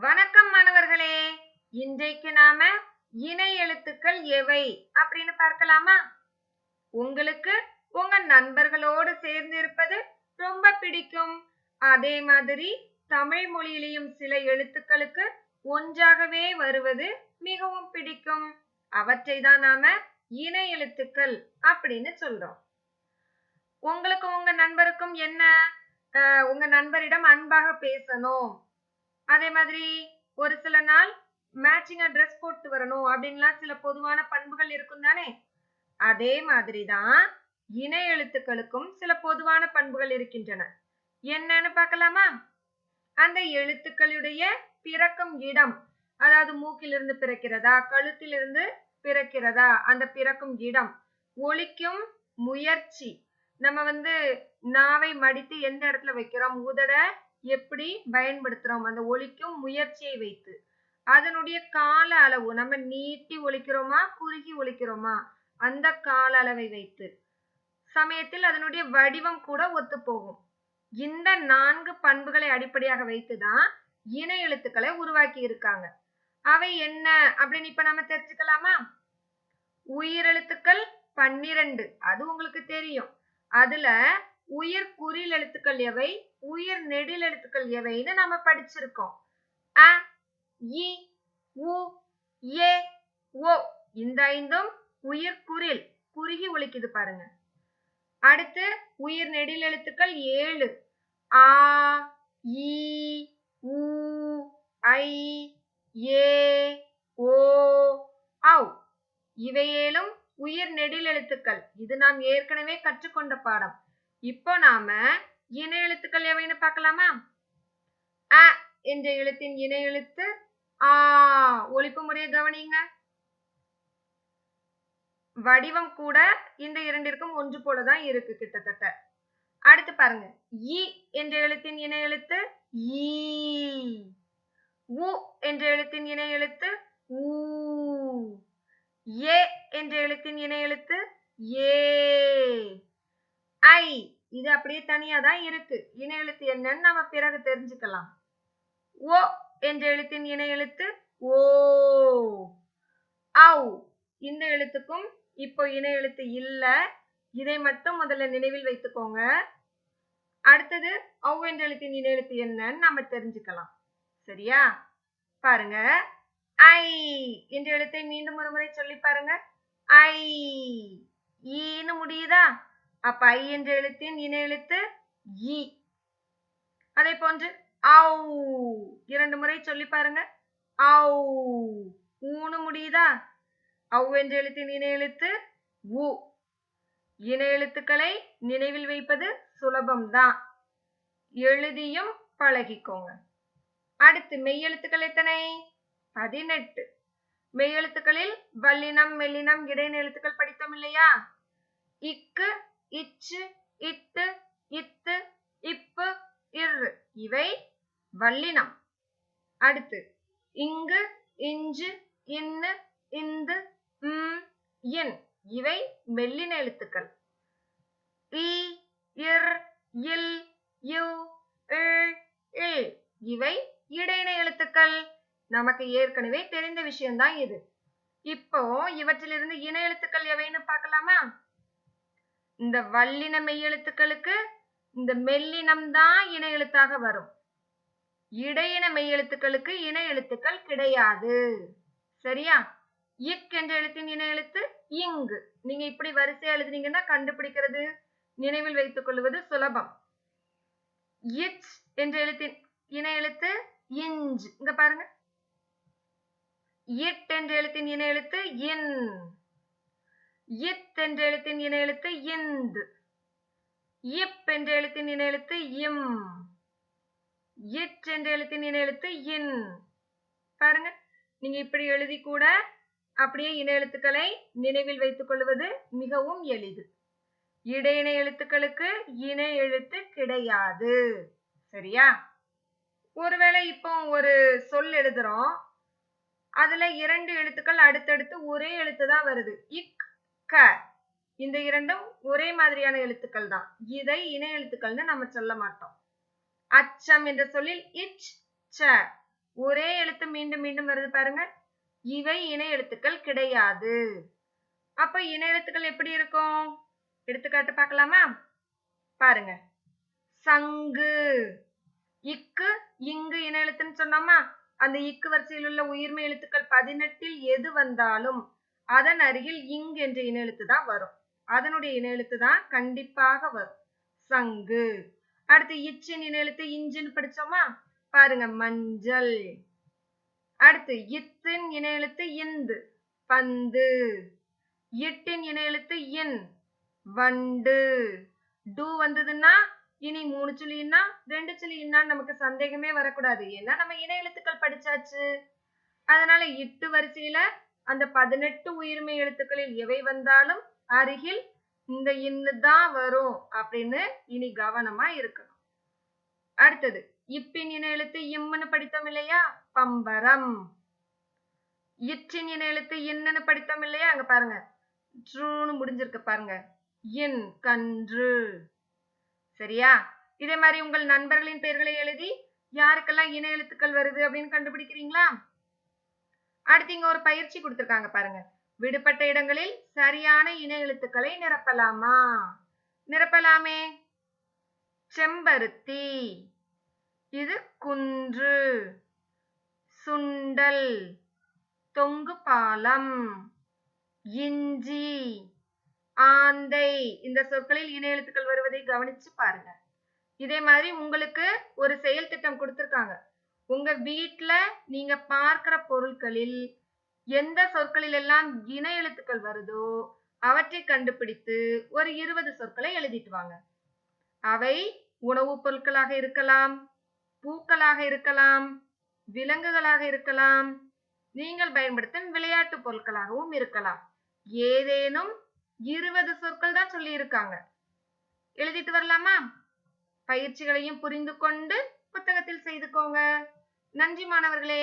வணக்கம் மாணவர்களே. இன்றைக்கு நாம இணை எழுத்துக்கள் எவை அப்படின்னு பார்க்கலாமா? உங்களுக்கு உங்க நண்பர்களோடு சேர்ந்து இருப்பது ரொம்ப பிடிக்கும். அதே மாதிரி தமிழ் மொழியிலையும் சில எழுத்துக்களுக்கு ஒன்றாகவே வருவது மிகவும் பிடிக்கும். அவற்றை தான் நாம இணை எழுத்துக்கள் அப்படின்னு சொல்றோம். உங்களுக்கு உங்க நண்பருக்கும் என்ன? உங்க நண்பரிடம் அன்பாக பேசணும். அதே மாதிரி ஒரு சில நாள் மேட்சிங்கா ட்ரெஸ் போட்டு வரணும் அப்படின்லாம் சில பொதுவான பண்புகள் இருக்கும் தானே? அதே மாதிரி தான் இணை எழுத்துக்களுக்கும் சில பொதுவான பண்புகள் இருக்கின்றன. என்னன்னு பார்க்கலாமா? அந்த எழுத்துக்களுடைய பிறக்கும் இடம் அதாவது மூக்கிலிருந்து பிறக்கிறதா கழுத்திலிருந்து பிறக்கிறதா அந்த பிறக்கும் இடம் ஒலிக்கும் முயற்சி. நம்ம வந்து நாவை மடித்து எந்த இடத்துல வைக்கிறோம்? உதட எப்படி பயன்படுத்துறோம் அந்த ஒலிக்கும் முயற்சியை வைத்து. அதனுடைய கால அளவு நம்ம நீட்டி ஒழிக்கிறோமா குறுகி ஒழிக்கிறோமா அந்த கால அளவை வைத்து. சமயத்தில் அதனுடைய வடிவம் கூட ஒத்து போகும் இந்த நான்கு பண்புகளை அடிப்படையாக வைத்துதான் இன எழுத்துக்களை உருவாக்கி இருக்காங்க. அவை என்ன அப்படின்னு இப்ப நம்ம தெரிஞ்சுக்கலாமா? உயிரெழுத்துக்கள் பன்னிரண்டு அது உங்களுக்கு தெரியும். அதுல உயிர் குறில் எழுத்துக்கள் எவை? உயிர் நெடில் எழுத்துக்கள் எவைன்னு நம்ம படிச்சிருக்கோம். அ இ உ ஏ ஓ இந்த ஐந்தும் உயிர் குறில் குறுகி ஒழிக்குது பாருங்க. அடுத்து உயிர் நெடில் எழுத்துக்கள் ஏழு. ஆ இ ஊ ஐ ஏ ஓ ஔ. இவையேலும் உயிர் நெடில் எழுத்துக்கள். இது நாம் ஏற்கனவே கற்றுக்கொண்ட பாடம். இப்போ நாம இணை எழுத்துக்கள் எவைன்னு பார்க்கலாமா? அ என்ற எழுத்தின் இணை எழுத்து ஆ. ஒழிப்பு முறையை கவனிங்க வடிவம் கூட இந்த இரண்டிற்கும் ஒன்று போலதான் இருக்கு கிட்டத்தட்ட. அடுத்து பாருங்க. இ என்ற எழுத்தின் இணை எழுத்து ஈ. உ என்ற எழுத்தின் இணை எழுத்து ஊ. ஏ என்ற எழுத்தின் இணை எழுத்து ஏ. ஐ. இது அப்படியே தனியா தான் இருக்கு. இணை எழுத்து என்னன்னு நம்ம பிறகு தெரிஞ்சுக்கலாம். ஓ என்ற எழுத்தின் இணை எழுத்து ஓ. ஔ இந்த எழுத்துக்கும் இப்போ இணை எழுத்து இல்ல. இதை மட்டும் முதல்ல நினைவில் வைத்துக்கோங்க. அடுத்தது ஔ என்ற எழுத்தின் இணை எழுத்து என்னன்னு நாம தெரிஞ்சுக்கலாம். சரியா? பாருங்க. ஐ என்ற எழுத்தை மீண்டும் ஒரு முறை சொல்லி பாருங்க. ஐ. ஈன்னு முடியுதா? அப்ப ஐ என்ற எழுத்தின் இணை எழுத்து இ அதே போன்று ஔ இரண்டு முறை சொல்லி பாருங்க. ஔ ஊனு முடியுதா? ஔ என்ற எழுத்தின் இணை எழுத்து உ. இணை எழுத்துக்களை நினைவில் வைப்பது சுலபம்தான் எழுதியும் பழகிக்கோங்க. அடுத்து மெய்யெழுத்துக்கள் எத்தனை? பதினெட்டு. மெய்யெழுத்துக்களில் வல்லினம் மெல்லினம் இடைநிலை படித்தோம் இல்லையா? இக்கு இச்சு இட்டு இத்து இப்பு இரு இவை வல்லினம். அடுத்து இங்கு இஞ்சு இன்னு இந்து ம் இன். இவை மெல்லின எழுத்துக்கள். இ இர் இல் யு இல் இல் இவை இடையின எழுத்துக்கள். நமக்கு ஏற்கனவே தெரிந்த விஷயம்தான் இது. இப்போ இவற்றிலிருந்து இணை எழுத்துக்கள் எவைன்னு பார்க்கலாமா? இந்த வல்லின மெய் எழுத்துக்களுக்கு இந்த மெல்லினம் தான் இணை எழுத்தாக வரும். இடையின மெய் எழுத்துக்களுக்கு இணை எழுத்துக்கள் கிடையாது. சரியா? இக் என்ற எழுத்தின் இணை எழுத்து இங்கு. நீங்க இப்படி வரிசையா எழுதுனீங்கன்னா கண்டுபிடிக்கிறது நினைவில் வைத்துக் கொள்வது சுலபம். இச் என்ற எழுத்தின் இணை எழுத்து இஞ்ச். இங்க பாருங்க. இட் என்ற எழுத்தின் இணை எழுத்து இன். இத் என்ற எழுத்தின் இணை எழுத்து இந்து. இப் என்ற எழுத்தின் இணை எழுத்து இம். இட் என்ற எழுத்தின் இணை எழுத்து இன். பாருங்க நீங்க இப்படி எழுதி கூட அப்படியே இணை எழுத்துக்களை நினைவில் வைத்துக் கொள்வது மிகவும் எளிது. இடையினை எழுத்துக்களுக்கு இணை எழுத்து கிடையாது. சரியா? ஒருவேளை இப்போ ஒரு சொல் எழுதுறோம். அதுல இரண்டு எழுத்துக்கள் அடுத்தடுத்து ஒரே எழுத்து தான் வருது. இக் க. இந்த இரண்டும் ஒரே மாதிரியான எழுத்துக்கள் தான். இதை இணை எழுத்துக்கள்னு நம்ம சொல்ல மாட்டோம். அச்சம் என்ற சொல்லில் இச் ச. ஒரே எழுத்து மீண்டும் மீண்டும் வருது பாருங்க. இவை இணை எழுத்துக்கள் கிடையாது. அப்ப இணை எழுத்துக்கள் எப்படி இருக்கும்? எடுத்துக்காட்டு பார்க்கலாமா? பாருங்க. சங்கு. இக்கு இங்கு இணை எழுத்துன்னு சொன்னோமா? அந்த இக்கு வரிசையில் உள்ள உயிர்மை எழுத்துக்கள் பதினெட்டில் எது வந்தாலும் அதன் அருகில் இங் என்ற இணையழுத்து தான் வரும். அதனுடைய இணையெழுத்து தான் கண்டிப்பாக வரும். சங்கு. அடுத்து இச்சின் இணையழுத்து இஞ்சின்னு படிச்சோமா? பாருங்க மஞ்சள். அடுத்து இத்தின் இணையழுத்து இந்து. பந்து. இட்டின் இணையெழுத்து இன். வண்டு. டூ வந்ததுன்னா இனி மூணு சுழின்னா ரெண்டு சுழின்னா நமக்கு சந்தேகமே வரக்கூடாது. ஏன்னா நம்ம இணையெழுத்துக்கள் படிச்சாச்சு. அதனால இட்டு வரிசையில அந்த பதினெட்டு உயிர்மை எழுத்துக்களில் எவை வந்தாலும் அருகில் இந்த இன்னு தான் வரும் அப்படின்னு இனி கவனமா இருக்கணும். அடுத்தது இப்பின் இன எழுத்து இம்முன்னு படித்தோம் இல்லையா? பம்பரம். இற்றின் இன எழுத்து இன்னுன்னு படித்தோம் இல்லையா? அங்க பாருங்க. ட்ரூன்னு முடிஞ்சிருக்கு பாருங்க. இன் கன்று. சரியா? இதே மாதிரி உங்கள் நண்பர்களின் பெயர்களை எழுதி யாருக்கெல்லாம் இன எழுத்துக்கள் வருது அப்படின்னு கண்டுபிடிக்கிறீங்களா? அடுத்து இங்க ஒரு பயிற்சி கொடுத்திருக்காங்க பாருங்க. விடுபட்ட இடங்களில் சரியான இன எழுத்துக்களை நிரப்பலாமா? நிரப்பலாமே. செம்பருத்தி. இது குன்று. சுண்டல். தொங்கு பாலம். இஞ்சி. ஆந்தை. இந்த சொற்களில் இணை எழுத்துக்கள் வருவதை கவனிச்சு பாருங்க. இதே மாதிரி உங்களுக்கு ஒரு செயல் திட்டம் கொடுத்திருக்காங்க. உங்க வீட்ல நீங்க பார்க்கிற பொருட்களில் எந்த சொற்களில் எல்லாம் இணை எழுத்துக்கள் வருதோ அவற்றை கண்டுபிடித்து ஒரு இருபது சொற்களை எழுதிட்டு வாங்க. அவை உணவுப் பொருட்களாக இருக்கலாம் பூக்களாக இருக்கலாம் விலங்குகளாக இருக்கலாம் நீங்கள் பயன்படுத்தும் விளையாட்டு பொருட்களாகவும் இருக்கலாம். ஏதேனும் இருபது சொற்கள் தான் சொல்லி இருக்காங்க எழுதிட்டு வரலாமா? பயிற்சிகளையும் புரிந்து கொண்டு புத்தகத்தில் செய்துக்கோங்க. நன்றி மாணவர்களே.